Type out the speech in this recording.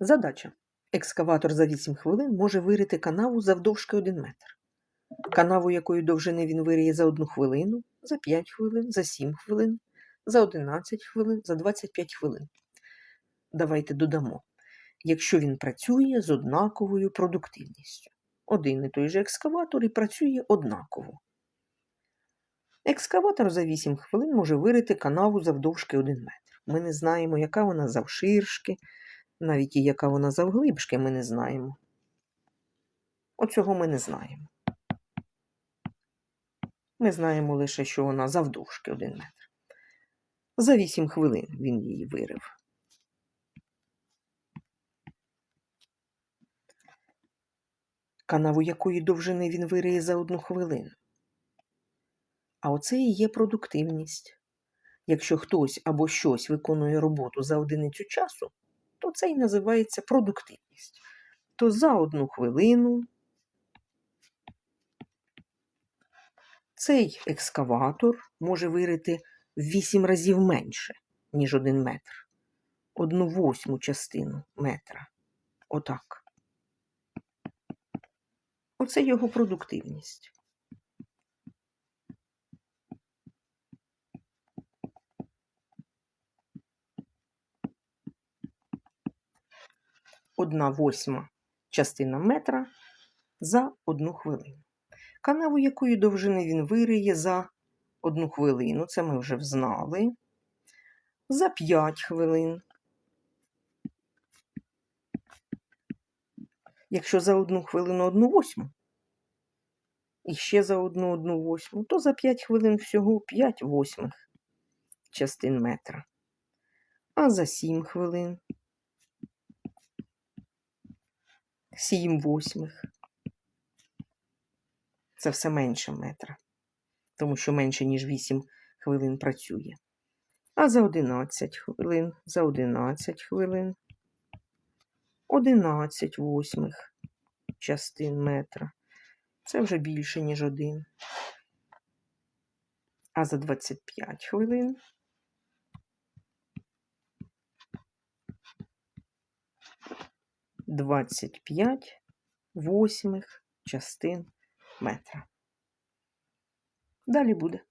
Задача. Екскаватор за 8 хвилин може вирити канаву завдовжки 1 метр. Канаву, якої довжини він вириє за 1 хвилину, за 5 хвилин, за 7 хвилин, за 11 хвилин, за 25 хвилин. Давайте додамо, якщо він працює з однаковою продуктивністю. Один і той же екскаватор і працює однаково. Екскаватор за 8 хвилин може вирити канаву завдовжки 1 метр. Ми не знаємо, яка вона завширшки, навіть і яка вона завглибшки, ми не знаємо. Оцього ми не знаємо. Ми знаємо лише, що вона завдовжки 1 метр. За 8 хвилин він її вирив. Канаву якої довжини він вириє за одну хвилину. А оце і є продуктивність. Якщо хтось або щось виконує роботу за одиницю часу, то це і називається продуктивність. То за одну хвилину цей екскаватор може вирити в 8 разів менше, ніж один метр. Одну восьму частину метра. Отак. Оце його продуктивність. Одна восьма частина метра за одну хвилину. Канаву якої довжини він вириє за одну хвилину, це ми вже взнали. За 5 хвилин. Якщо за одну хвилину одну восьму, і ще за одну одну восьму, то за 5 хвилин всього 5 восьмих частин метра. А за 7 хвилин 7 восьмих. Це все менше метра, тому що менше, ніж 8 хвилин працює. А за 11 хвилин, за 11 хвилин 11 восьмих частин метра. Це вже більше, ніж один. А за 25 хвилин двадцять п'ять восьмих частин метра. Далі буде.